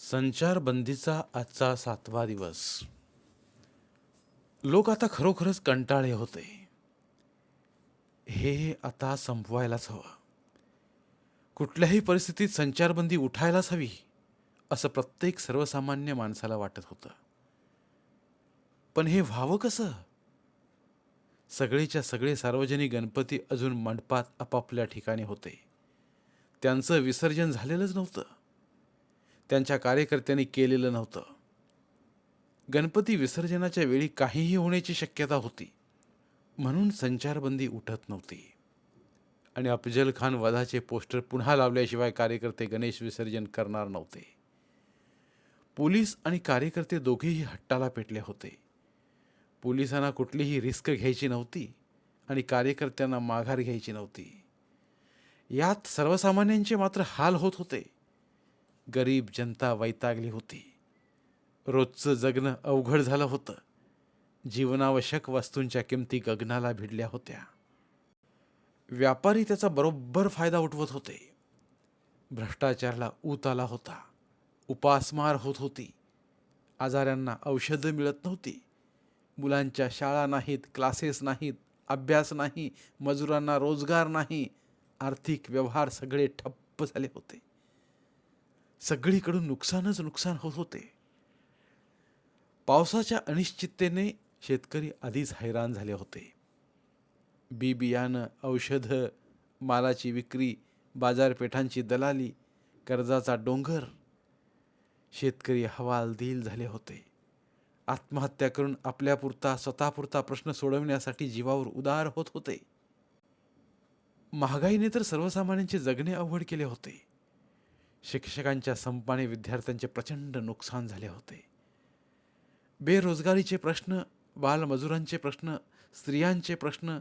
संचारबंदीचा आजचा सातवा दिवस. लोक आता खरोखरच कंटाळे होते. हे आता संपवायलाच हवं. कुठल्याही परिस्थितीत संचारबंदी उठायलाच हवी असं प्रत्येक सर्वसामान्य माणसाला वाटत होतं. पण हे व्हावं कसं? सगळेच्या सगळे सार्वजनिक गणपती अजून मंडपात आपापल्या ठिकाणी होते. त्यांचं विसर्जन झालेलंच नव्हतं. त्यांच्या कार्यकर्त्यांनी केलेलं नव्हतं. गणपती विसर्जनाच्या वेळी काहीही होण्याची शक्यता होती. म्हणून संचारबंदी उठत नव्हती. आणि अफजल खान वधाचे पोस्टर पुन्हा लावल्याशिवाय कार्यकर्ते गणेश विसर्जन करणार नव्हते. पोलीस आणि कार्यकर्ते दोघेही हट्टाला पेटले होते. पोलिसांना कुठलीही रिस्क घ्यायची नव्हती आणि कार्यकर्त्यांना माघार घ्यायची नव्हती. यात सर्वसामान्यांचे मात्र हाल होत होते. गरीब जनता वैतागली होती. रोजचं जगणं अवघड झालं होतं. जीवनावश्यक वस्तूंच्या किमती गगनाला भिडल्या होत्या. व्यापारी त्याचा बरोबर फायदा उठवत होते. भ्रष्टाचाराला ऊत आला होता. उपासमार होत होती. आजाऱ्यांना औषधं मिळत नव्हती. मुलांच्या शाळा नाहीत क्लासेस नाहीत अभ्यास नाही मजुरांना रोजगार नाही आर्थिक व्यवहार सगळे ठप्प झाले होते. सगळीकडून नुकसानच नुकसान होत होते. पावसाच्या अनिश्चिततेने शेतकरी आधीच हैराण झाले होते. बी बियाणं औषधं मालाची विक्री बाजारपेठांची दलाली कर्जाचा डोंगर. शेतकरी हवालदिल झाले होते. आत्महत्या करून आपल्यापुरता स्वतःपुरता प्रश्न सोडवण्यासाठी जीवावर उदार होत होते. महागाईने तर सर्वसामान्यांचे जगणे अवघड केले होते. शिक्षकांच्या संपाने विद्यार्थ्यांचे प्रचंड नुकसान झाले होते. बेरोजगारीचे प्रश्न बालमजुरांचे प्रश्न स्त्रियांचे प्रश्न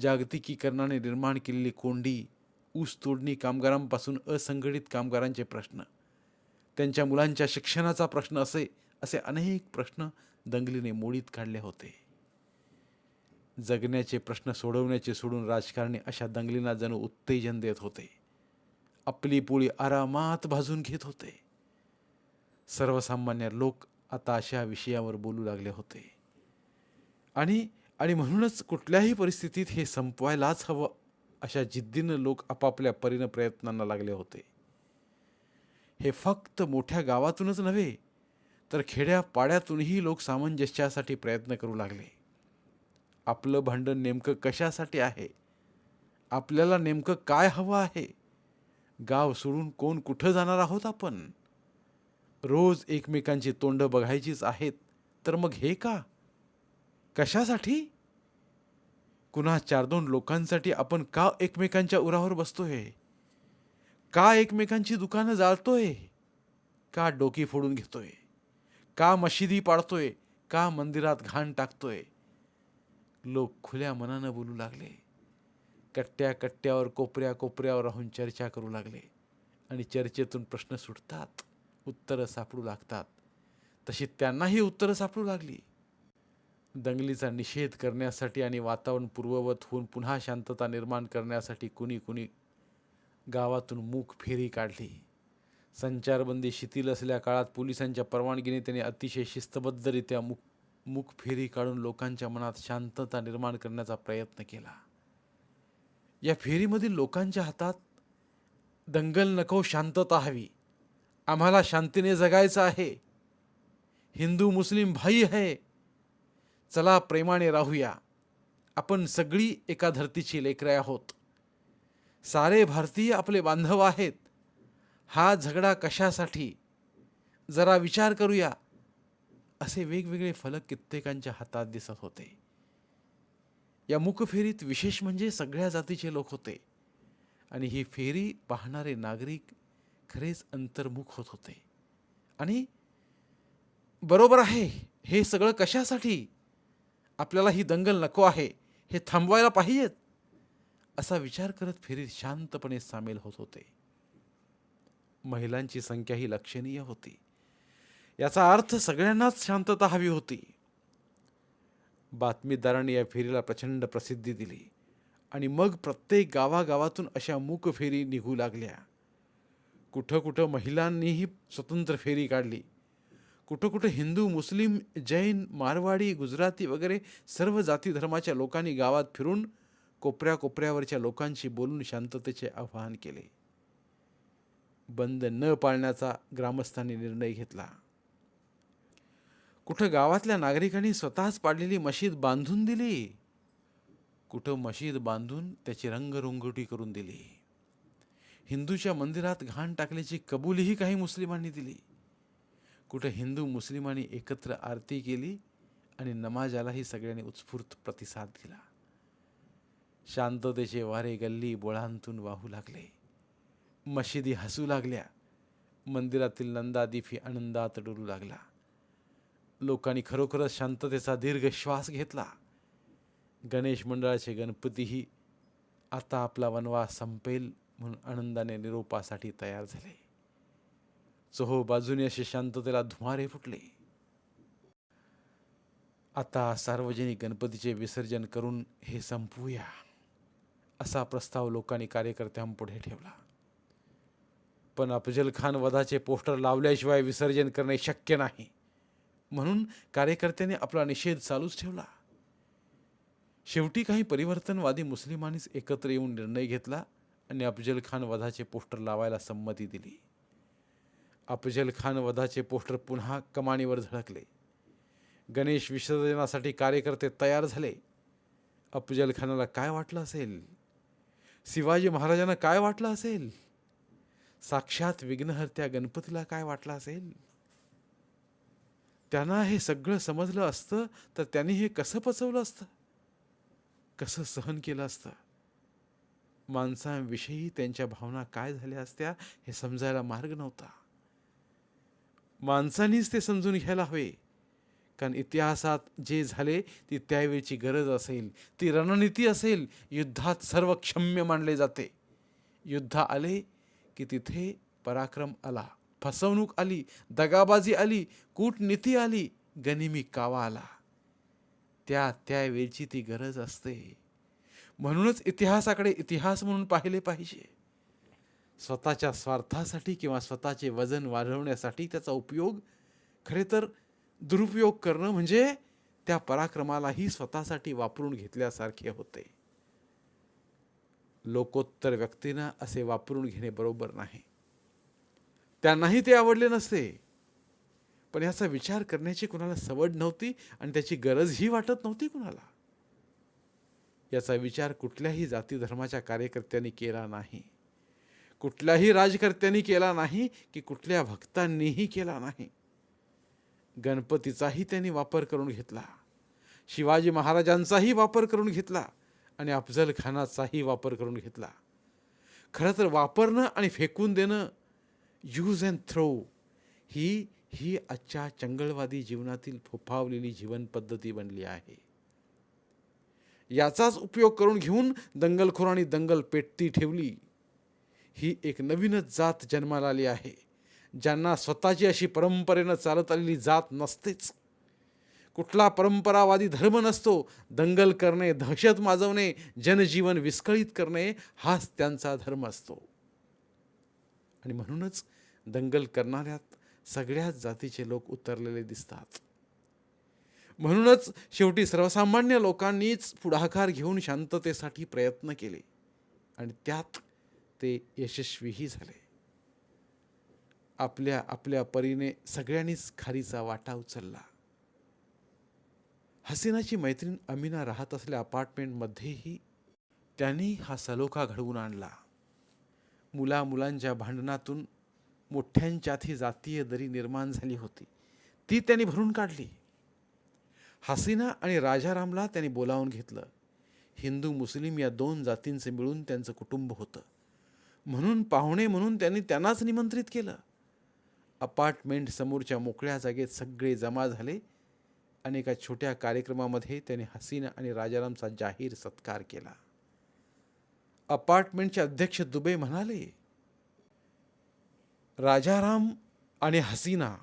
जागतिकीकरणाने निर्माण केलेली कोंडी ऊस तोडणी कामगारांपासून असंघटित कामगारांचे प्रश्न त्यांच्या मुलांच्या शिक्षणाचा प्रश्न असे असे अनेक प्रश्न दंगलीने मोडीत काढले होते. जगण्याचे प्रश्न सोडवण्याचे सोडून राजकारणी अशा दंगलींना जणू उत्तेजन देत होते. आपली पोळी आरामात भाजून घेत होते. सर्वसामान्य लोक आता अशा विषयावर बोलू लागले होते. आणि आणि म्हणूनच कुठल्याही परिस्थितीत हे संपवायलाच हवं अशा जिद्दीनं लोक आपापल्या परीनं प्रयत्नांना लागले होते. हे फक्त मोठ्या गावातूनच नव्हे तर खेड्या पाड्यातूनही लोक सामंजस्यासाठी प्रयत्न करू लागले. आपलं भांडण नेमकं कशासाठी आहे? आपल्याला नेमकं काय हवं आहे? गाव सोडून कोण कुठं जाणार आहोत आपण? रोज एकमेकांची तोंड बघायचीच आहेत तर मग हे का? कशासाठी? कुणा चार दोन लोकांसाठी आपण का एकमेकांच्या उरावर बसतोय? का एकमेकांची दुकानं जाळतोय? का डोकी फोडून घेतोय? का मशिदी पाडतोय? का मंदिरात घाण टाकतोय? लोक खुल्या मनानं बोलू लागले. कट्ट्या कट्ट्यावर कोपऱ्या कोपऱ्यावर राहून चर्चा करू लागले. आणि चर्चेतून प्रश्न सुटतात. उत्तरं सापडू लागतात. तशी त्यांनाही उत्तरं सापडू लागली. दंगलीचा निषेध करण्यासाठी आणि वातावरण पूर्ववत होऊन पुन्हा शांतता निर्माण करण्यासाठी कुणी कुणी गावातून मूक फेरी काढली. संचारबंदी शिथिल असल्या काळात पोलिसांच्या परवानगीने त्यांनी अतिशय शिस्तबद्धरित्या मुख मुख फेरी काढून लोकांच्या मनात शांतता निर्माण करण्याचा प्रयत्न केला. या फेरीमधील लोकांच्या हातात दंगल नको शांतता हवी. आम्हाला शांतीने जगायचं आहे. हिंदू मुस्लिम भाई आहे चला प्रेमाने राहूया. आपण सगळी एका धर्तीची लेकरे आहोत. सारे भारतीय आपले बांधव आहेत. हा झगडा कशासाठी? जरा विचार करूया. असे वेगवेगळे फलक कित्येकांच्या हातात दिसत होते. या मुकफेरीत विशेष म्हणजे सगळ्या जातीचे लोक होते. आणि ही फेरी पाहणारे नागरिक खरेच अंतर्मुख होत होते. आणि बरोबर आहे हे सगळं कशासाठी? आपल्याला ही दंगल नको आहे हे थांबवायला पाहिजेत असा विचार करत फेरीत शांतपणे सामील होत होते. महिलांची संख्या ही लक्षणीय होती. याचा अर्थ सगळ्यांनाच शांतता हवी होती. बातमीदारांनी या फेरीला प्रचंड प्रसिद्धी दिली. आणि मग प्रत्येक गावागावातून अशा मूक फेरी निघू लागल्या. कुठं कुठं महिलांनीही स्वतंत्र फेरी काढली. कुठं कुठं हिंदू मुस्लिम जैन मारवाडी गुजराती वगैरे सर्व जाती धर्माच्या लोकांनी गावात फिरून कोपऱ्या कोपऱ्यावरच्या लोकांशी बोलून शांततेचे आवाहन केले. बंद न पाळण्याचा ग्रामस्थांनी निर्णय घेतला. कुठं गावातल्या नागरिकांनी स्वतःच पाडलेली मशीद बांधून दिली? कुठं मशीद बांधून त्याची रंगरंगोटी करून दिली? हिंदूच्या मंदिरात घाण टाकल्याची कबुलीही काही मुस्लिमांनी दिली. कुठं हिंदू मुस्लिमांनी एकत्र आरती केली आणि नमाजालाही सगळ्यांनी उत्स्फूर्त प्रतिसाद दिला. शांततेचे वारे गल्ली बोळांतून वाहू लागले. मशिदी हसू लागल्या. मंदिरातील नंदादीफी आनंदात डोलू लागला. लोकांनी खरोखरच शांततेचा दीर्घ श्वास घेतला. गणेश मंडळाचे गणपतीही आता आपला वनवास संपेल म्हणून आनंदाने निरोपासाठी तयार झाले. चहो बाजूने असे शांततेला धुमारे फुटले. आता सार्वजनिक गणपतीचे विसर्जन करून हे संपवूया असा प्रस्ताव लोकांनी कार्यकर्त्यांपुढे ठेवला. पण अफजल खान वधाचे पोस्टर लावल्याशिवाय विसर्जन करणे शक्य नाही. म्हणून कार्यकर्त्यांनी आपला निषेध चालूच ठेवला. शेवटी काही परिवर्तनवादी मुस्लिमांनीच एकत्र येऊन निर्णय घेतला आणि अफजल खान वधाचे पोस्टर लावायला संमती दिली. अफजल खान वधाचे पोस्टर पुन्हा कमानीवर झळकले. गणेश विसर्जनासाठी कार्यकर्ते तयार झाले. अफजल खानाला काय वाटलं असेल? शिवाजी महाराजांना काय वाटलं असेल? साक्षात विघ्नहर्त्या गणपतीला काय वाटलं असेल? त्यांना हे सगळं समजलं असतं तर त्यांनी हे कसं पचवलं असतं? कसं सहन केलं असतं? माणसांविषयी त्यांच्या भावना काय झाल्या असत्या हे समजायला मार्ग नव्हता. माणसांनीच ते समजून घ्यायला हवे. कारण इतिहासात जे झाले ती त्यावेळची गरज असेल. ती रणनीती असेल. युद्धात सर्व क्षम्य मानले जाते. युद्ध आले की तिथे पराक्रम आला. फसवणूक आली दगाबाजी आली कूटनीती आली गनिमी कावा आला त्या त्यावेळची ती गरज असते. म्हणूनच इतिहासाकडे इतिहास म्हणून पाहिले पाहिजे. स्वतःच्या स्वार्थासाठी किंवा स्वतःचे वजन वाढवण्यासाठी त्याचा उपयोग खरे तर दुरुपयोग करणं म्हणजे त्या पराक्रमालाही स्वतःसाठी वापरून घेतल्यासारखे होते. लोकोत्तर व्यक्तींना असे वापरून घेणे बरोबर नाही. त्यांनाही ते आवडले नसते. पण याचा विचार करण्याची कुणाला सवड नव्हती आणि त्याची गरजही वाटत नव्हती कुणाला. याचा विचार कुठल्याही जाती धर्माच्या कार्यकर्त्यांनी केला नाही. कुठल्याही राजकर्त्यांनी केला नाही की कुठल्या भक्तांनीही केला नाही. गणपतीचाही त्यांनी वापर करून घेतला. शिवाजी महाराजांचाही वापर करून घेतला आणि अफजल खानाचाही वापर करून घेतला. खरं तर वापरणं आणि फेकून देणं यूज अँड थ्रो ही ही आजच्या चंगळवादी जीवनातील फोफावलेली जीवनपद्धती बनली आहे. याचाच उपयोग करून घेऊन दंगलखोरांनी दंगल पेटती ठेवली. ही एक नवीनच जात जन्माला आली आहे. ज्यांना स्वतःची अशी परंपरेनं चालत आलेली जात नसतेच. कुठला परंपरावादी धर्म नसतो. दंगल करणे दहशत माजवणे जनजीवन विस्कळीत करणे हाच त्यांचा धर्म असतो. आणि म्हणूनच दंगल करणाऱ्यात सगळ्याच जातीचे लोक उतरलेले दिसतात. म्हणूनच शेवटी सर्वसामान्य लोकांनीच पुढाकार घेऊन शांततेसाठी प्रयत्न केले आणि त्यात ते यशस्वीही झाले. आपल्या आपल्या परीने सगळ्यांनीच खारीचा वाटा उचलला. हसीनाची मैत्रीण अमिना राहत असलेल्या अपार्टमेंटमध्येही त्यांनी हा सलोखा घडवून आणला. मुला मुलांच्या भांडणातून मोठ्यांच्यातही जातीय दरी निर्माण झाली होती. ती त्यांनी भरून काढली. हसीना आणि राजारामला त्यांनी बोलावून घेतलं. हिंदू मुस्लिम या दोन जातींचे मिळून त्यांचं कुटुंब होतं. म्हणून पाहुणे म्हणून त्यांनी त्यांनाच निमंत्रित केलं. अपार्टमेंट समोरच्या मोकळ्या जागेत सगळे जमा झाले आणि एका छोट्या कार्यक्रमामध्ये त्याने हसीना आणि राजारामचा जाहीर सत्कार केला. अपार्टमेंटचे अध्यक्ष दुबे म्हणाले राजाराम आणि हसीना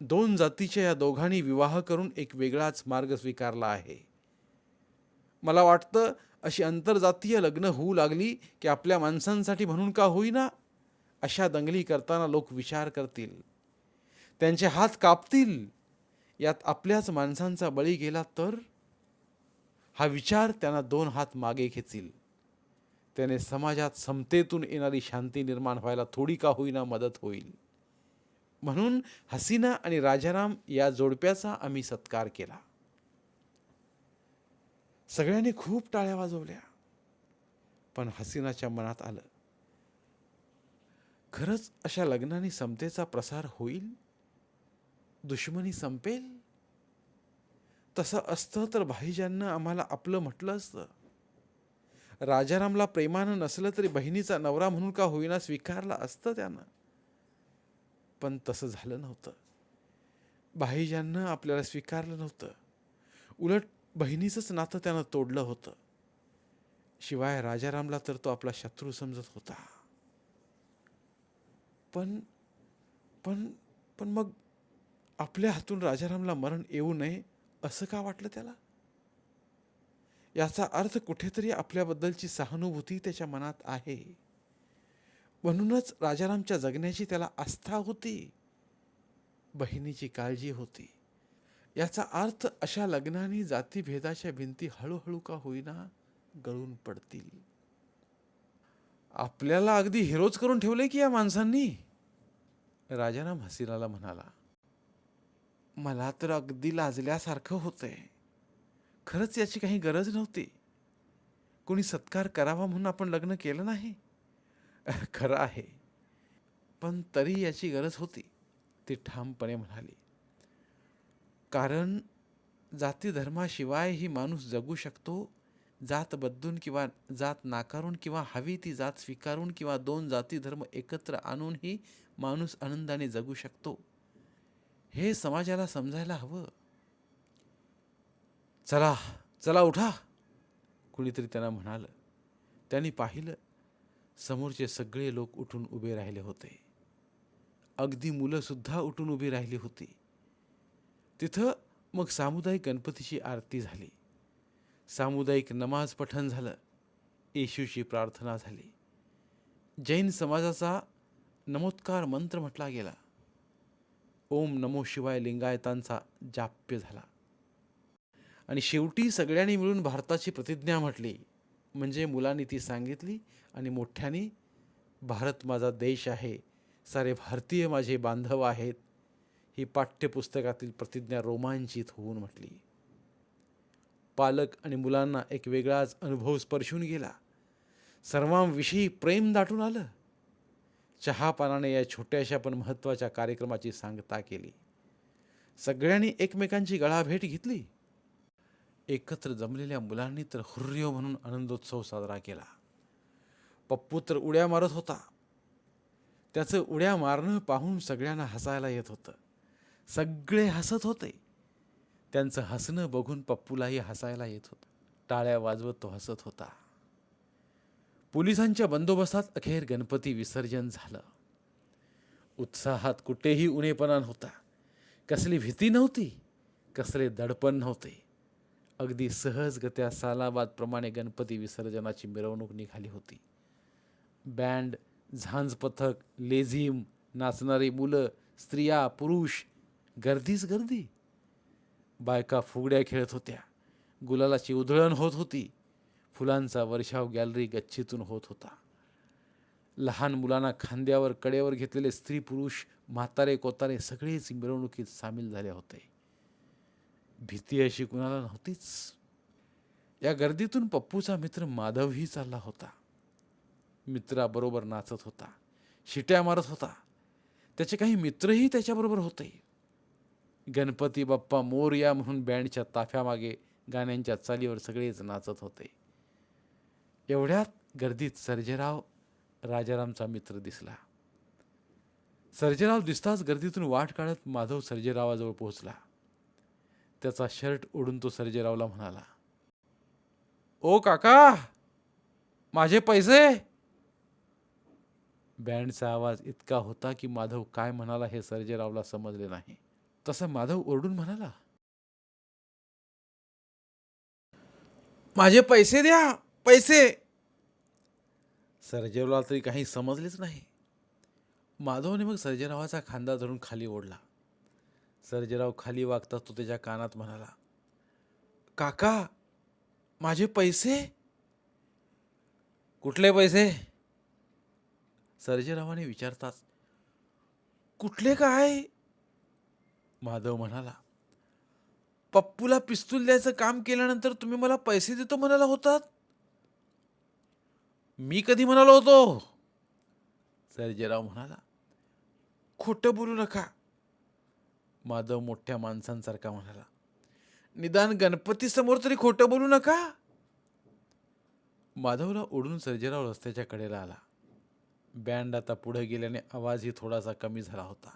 दोन जातीच्या या दोघांनी विवाह करून एक वेगळाच मार्ग स्वीकारला आहे. मला वाटतं अशी आंतरजातीय लग्न होऊ लागली की आपल्या माणसांसाठी म्हणून का होईना? अशा दंगली करताना लोक विचार करतील. त्यांचे हात कापतील. यात आपल्याच माणसांचा बळी गेला तर? हा विचार त्यांना दोन हात मागे घेतील. त्याने समाजात समतेतून येणारी शांती निर्माण व्हायला थोडी का होईना मदत होईल. म्हणून हसीना आणि राजाराम या जोडप्याचा आम्ही सत्कार केला. सगळ्यांनी खूप टाळ्या वाजवल्या. पण हसीनाच्या मनात आलं खरंच अशा लग्नाने समतेचा प्रसार होईल? दुश्मनी संपेल? तसं असतं तर भाईजांना आम्हाला आपलं म्हटलं असतं. राजारामला प्रेमानं नसलं तरी बहिणीचा नवरा म्हणून का होईना स्वीकारला असतं त्यानं? पण तसं झालं नव्हतं. भाईजानं आपल्याला स्वीकारलं नव्हतं. उलट बहिणीचंच नातं त्यानं तोडलं होतं. शिवाय राजारामला तर तो आपला शत्रू समजत होता. पण पण पण मग आपल्या हातून राजारामला मरण येऊ नये असं का वाटलं त्याला? याचा अर्थ कुठेतरी आपल्याबद्दलची सहानुभूती त्याच्या मनात आहे. म्हणूनच राजारामच्या जगण्याची त्याला आस्था होती. बहिणीची काळजी होती. याचा अर्थ अशा लग्नाने जातीभेदाच्या भिंती हळूहळू का होईना गळून पडतील. आपल्याला अगदी हिरोज करून ठेवले की या माणसांनी? राजाराम हसीनाला म्हणाला मला तर अगदी लाजल्यासारखं होतंय. खरंच याची काही गरज नव्हती. कोणी सत्कार करावा म्हणून आपण लग्न केलं नाही. खरं आहे. पण तरी याची गरज होती. ती ठामपणे म्हणाली. कारण जाती धर्माशिवाय ही माणूस जगू शकतो. जात बदलून किंवा जात नाकारून किंवा हवी ती जात स्वीकारून किंवा दोन जाती धर्म एकत्र आणूनही माणूस आनंदाने जगू शकतो. हे समाजाला समजायला हवं. चला चला उठा. कुणीतरी त्यांना म्हणालं. त्यांनी पाहिलं समोरचे सगळे लोक उठून उभे राहिले होते. अगदी मुलंसुद्धा उठून उभी राहिली होती. तिथं मग सामुदायिक गणपतीची आरती झाली. सामुदायिक नमाज पठण झालं. येशूची प्रार्थना झाली. जैन समाजाचा नमोत्कार मंत्र म्हटला गेला. ओम नमो शिवाय लिंगायतांचा जाप्य झाला. आणि शेवटी सगळ्यांनी मिळून भारताची प्रतिज्ञा म्हटली. म्हणजे मुलांनी ती सांगितली आणि मोठ्याने भारत माझा देश आहे सारे भारतीय माझे बांधव आहेत ही पाठ्यपुस्तकातील प्रतिज्ञा रोमांचित होऊन म्हटली. पालक आणि मुलांना एक वेगळाच अनुभव स्पर्शून गेला. सर्वांविषयी प्रेम दाटून आलं. चहापानाने या छोट्याशा पण महत्त्वाच्या कार्यक्रमाची सांगता केली. सगळ्यांनी एकमेकांची गळाभेट घेतली. एकत्र जमलेल्या मुलांनी तर हुर्य म्हणून आनंदोत्सव साजरा केला. पप्पू तर उड्या मारत होता. त्याचं उड्या मारणं पाहून सगळ्यांना हसायला येत होतं. सगळे हसत होते. त्यांचं हसणं बघून पप्पूलाही हसायला येत होतं. टाळ्या वाजवत तो हसत होता. पोलिसांच्या बंदोबस्तात अखेर गणपती विसर्जन झालं. उत्साहात कुठेही उणेपणा नव्हता. कसली भीती नव्हती. कसले दडपण नव्हते. अगदी सहजगत्या सालाबादप्रमाणे गणपती विसर्जनाची मिरवणूक निघाली होती. बँड झांज पथक लेझिम नाचणारी मुलं स्त्रिया पुरुष गर्दीच गर्दी. बायका फुगड्या खेळत होत्या. गुलालाची उधळण होत होती. फुलांचा वर्षाव गॅलरी गच्चीतून होत होता. लहान मुलांना खांद्यावर कडेवर घेतलेले स्त्री पुरुष म्हातारे कोतारे सगळेच मिरवणुकीत सामील झाले होते. भीती अशी कुणाला नव्हतीच. या गर्दीतून पप्पूचा मित्र माधवही चालला होता. मित्राबरोबर नाचत होता. शिट्या मारत होता. त्याचे काही मित्रही त्याच्याबरोबर होते. गणपती बाप्पा मोरया म्हणून बँडच्या ताफ्यामागे गाण्यांच्या चालीवर सगळेच नाचत होते. एवढ्यात गर्दीत सर्जेराव राजारामचा मित्र दिसला. सर्जेराव दिसताच गर्दीतून वाट काढत माधव सर्जेरावाजवळ पोहोचला. त्याचा शर्ट ओढून तो सर्जेरावला म्हणाला ओ काका माझे पैसे? बँडचा आवाज इतका होता की माधव काय म्हणाला हे सर्जेरावला समजले नाही. तसा माधव ओरडून म्हणाला माझे पैसे द्या पैसे. सर्जेरावला तरी काही समजलेच नाही. माधवने मग सर्जेरावाचा खांदा धरून खाली ओढला. सर्जेराव खाली वागताच तो त्याच्या कानात म्हणाला काका माझे पैसे? कुठले पैसे? सर्जेरावाने विचारताच कुठले काय? माधव म्हणाला पप्पूला पिस्तूल द्यायचं काम केल्यानंतर तुम्ही मला पैसे देतो म्हणाला होतात? मी कधी म्हणालो होतो? सर्जेराव म्हणाला खोटं बोलू नका. माधव मोठ्या माणसांसारखा म्हणाला निदान गणपती समोर तरी खोटं बोलू नका. माधवला ओढून सर्जेराव रस्त्याच्या कडेला आला. बँड आता पुढे गेल्याने आवाजही थोडासा कमी झाला होता.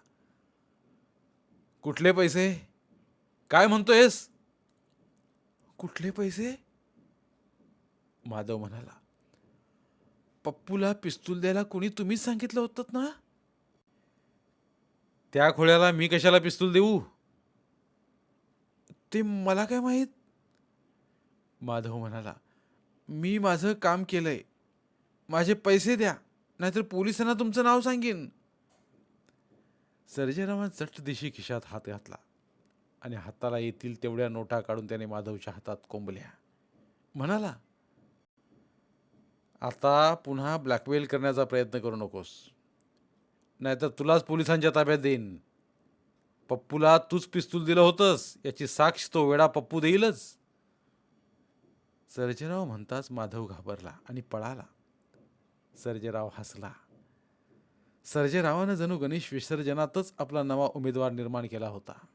कुठले पैसे? काय म्हणतोयस? कुठले पैसे? माधव म्हणाला. पप्पूला पिस्तूल द्यायला कुणी तुम्हीच सांगितलं होतं ना? त्या खोळ्याला मी कशाला पिस्तूल देऊ? ते मला काय माहीत? माधव म्हणाला मी माझं काम केलंय. माझे पैसे द्या नाहीतर पोलिसांना तुमचं नाव सांगेन. सर्जेरावान चट दिशी खिशात हात घातला आणि हाताला येतील तेवढ्या नोटा काढून त्याने माधवच्या हातात कोंबल्या. म्हणाला आता पुन्हा ब्लॅकमेल करण्याचा प्रयत्न करू नकोस. नाहीतर तुलाच पोलिसांच्या ताब्यात देईन. पप्पूला तूच पिस्तूल दिलं होतंस याची साक्ष तो वेडा पप्पू देईलच. सर्जेराव म्हणताच माधव घाबरला आणि पळाला. सर्जेराव हसला. सर्जेरावानं जणू गणेश विसर्जनातच आपला नवा उमेदवार निर्माण केला होता.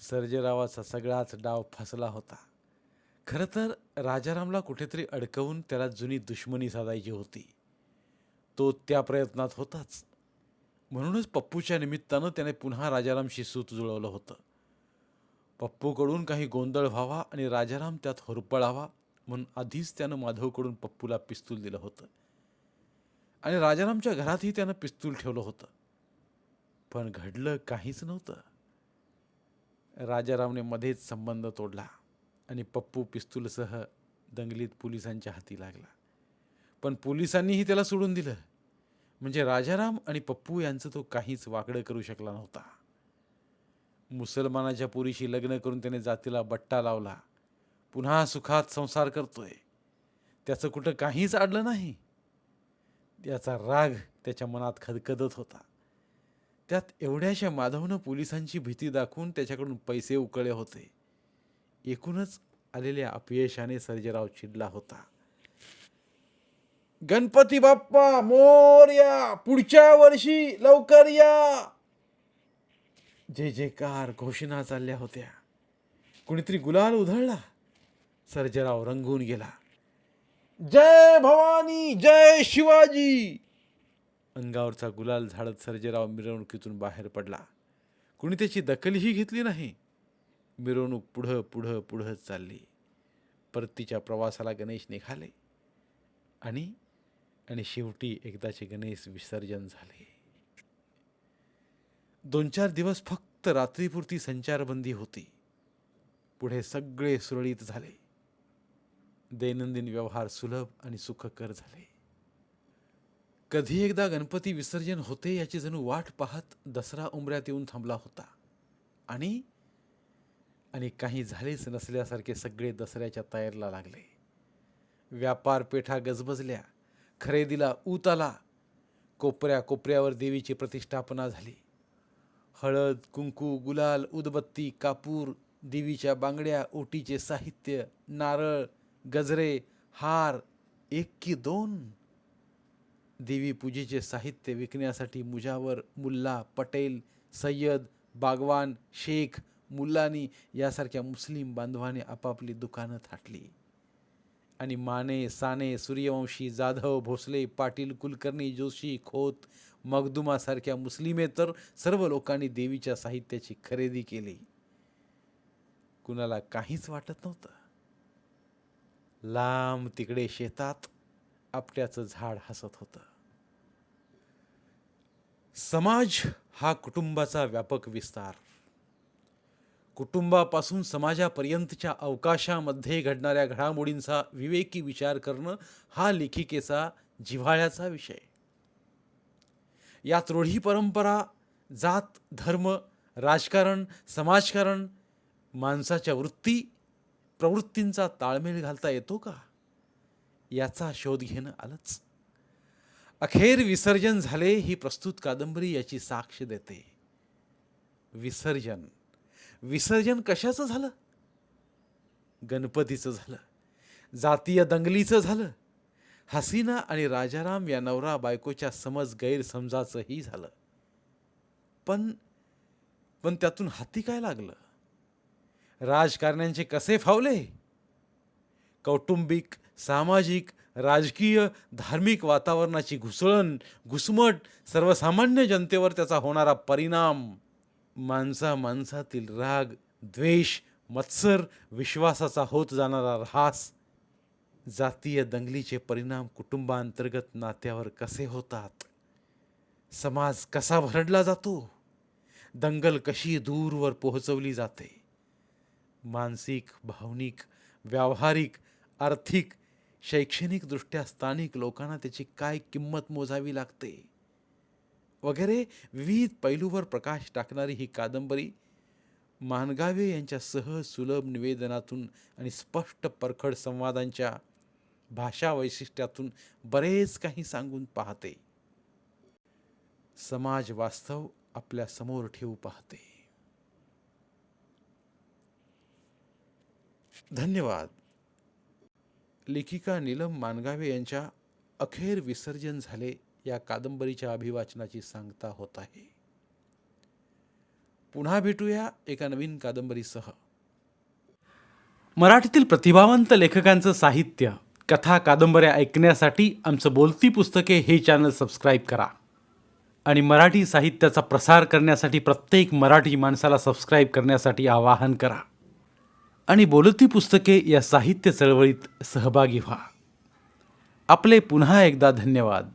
सर्जेरावाचा सगळाच डाव फसला होता. खरं तर राजारामला कुठेतरी अडकवून त्याला जुनी दुश्मनी साधायची होती. तो त्या प्रयत्नात होताच. म्हणूनच पप्पूच्या निमित्तानं त्याने पुन्हा राजारामशी सूत जुळवलं होतं. पप्पूकडून काही गोंधळ व्हावा आणि राजाराम त्यात होरपळावा म्हणून आधीच त्यानं माधवकडून पप्पूला पिस्तूल दिलं होतं. आणि राजारामच्या घरातही त्यानं पिस्तूल ठेवलं होतं. पण घडलं काहीच नव्हतं. राजारामने मध्येच संबंध तोडला आणि पप्पू पिस्तूलसह दंगलीत पोलिसांच्या हाती लागला. पण पोलिसांनीही त्याला सोडून दिलं. म्हणजे राजाराम आणि पप्पू यांचं तो काहीच वाकडं करू शकला नव्हता. मुसलमानाच्या पुरीशी लग्न करून त्याने जातीला बट्टा लावला. पुन्हा सुखात संसार करतोय. त्याचं कुठं काहीच अडलं नाही. त्याचा राग त्याच्या मनात खदखदत होता. त्यात एवढ्याशा माधवनं पोलिसांची भीती दाखवून त्याच्याकडून पैसे उकळे होते. एकूणच आलेल्या अपयशाने सर्जेराव चिडला होता. गणपती बाप्पा मोर्या पुढच्या वर्षी लवकर या. जे जयकार घोषणा चालल्या होत्या कुणीतरी गुलाल उधळला सर्जराव रंगून गेला. जय भवानी जय शिवाजी. अंगावरचा गुलाल झाडत सर्जेराव मिरवणुकीतून बाहेर पडला. कुणी त्याची दखलही घेतली नाही. मिरवणूक पुढं पुढं पुढं चालली. परतीच्या प्रवासाला गणेश निघाले. आणि आणि शेवटी एकदाचे गणेश विसर्जन झाले. दोन चार दिवस फक्त रात्रीपुरती संचारबंदी होती. पुढे सगळे सुरळीत झाले. दैनंदिन व्यवहार सुलभ आणि सुखकर झाले. कधी एकदा गणपती विसर्जन होते याची जणू वाट पाहत दसरा उमऱ्यात येऊन थांबला होता. आणि आणि काही झालेच नसल्यासारखे सगळे दसऱ्याच्या तयारीला लागले. व्यापारपेठा गजबजल्या. खरेदीला ऊत आला कोपऱ्या कोपऱ्यावर देवीची प्रतिष्ठापना झाली. हळद कुंकू गुलाल उदबत्ती कापूर देवीच्या बांगड्या ओटीचे साहित्य नारळ गजरे हार एक की दोन. देवी पूजेचे साहित्य विकण्यासाठी मुजावर मुल्ला पटेल सय्यद बागवान शेख मुल्लानी यासारख्या मुस्लिम बांधवाने आपापली दुकानं थाटली. आणि माने साने सूर्यवंशी जाधव भोसले पाटील कुलकर्णी जोशी खोत मगदुमासारख्या मुस्लिमेतर सर्व लोकांनी देवीच्या साहित्याची खरेदी केली. कुणाला काहीच वाटत नव्हतं. लांब तिकडे शेतात आपट्याचं झाड हसत होतं. समाज हा कुटुंबाचा व्यापक विस्तार. कुटुंबापासून समाजापर्यंतच्या अवकाशामध्ये घडणाऱ्या घडामोडींचा विवेकी विचार करणं हा लेखिकेचा जिव्हाळ्याचा विषय. यात रूढी परंपरा जात धर्म राजकारण समाजकारण माणसाच्या वृत्ती प्रवृत्तींचा ताळमेळ घालता येतो का? याचा शोध घेणं आलंच. अखेर विसर्जन झाले ही प्रस्तुत कादंबरी याची साक्ष देते. विसर्जन. विसर्जन कशाचं झालं? गणपतीचं झालं. जातीय दंगलीचं झालं. हसीना आणि राजाराम या नवरा बायकोच्या समज गैरसमजाचंही झालं. पण पण त्यातून हाती काय लागलं? राजकारण्यांचे कसे फावले? कौटुंबिक सामाजिक राजकीय धार्मिक वातावरणाची घुसळण घुसमट सर्वसामान्य जनतेवर त्याचा होणारा परिणाम माणसा माणसातील राग द्वेष मत्सर विश्वासाचा होत जाणारा ऱ्हास जातीय दंगलीचे परिणाम कुटुंबांतर्गत नात्यावर कसे होतात? समाज कसा भरडला जातो? दंगल कशी दूरवर पोहोचवली जाते? मानसिक भावनिक व्यावहारिक आर्थिक शैक्षणिकदृष्ट्या स्थानिक लोकांना त्याची काय किंमत मोजावी लागते? वगैरे विविध पैलूवर प्रकाश टाकणारी ही कादंबरी मानगावे यांच्या सहज सुलभ निवेदनातून आणि स्पष्ट परखड संवादांच्या भाषा वैशिष्ट्यातून बरेच काही सांगून पाहते. समाज वास्तव आपल्यासमोर ठेवू पाहते. धन्यवाद. लेखिका नीलम मानगावे यांच्या अखेर विसर्जन झाले या कादंबरीच्या अभिवाचनाची सांगता होत आहे. पुन्हा भेटूया एका नवीन कादंबरीसह. मराठीतील प्रतिभावंत लेखकांचं साहित्य कथा कादंबऱ्या ऐकण्यासाठी आमचं बोलती पुस्तके हे चॅनल सबस्क्राईब करा. आणि मराठी साहित्याचा प्रसार करण्यासाठी प्रत्येक मराठी माणसाला सबस्क्राईब करण्यासाठी आवाहन करा. आणि बोलती पुस्तके या साहित्य चळवळीत सहभागी व्हा. आपले पुन्हा एकदा धन्यवाद.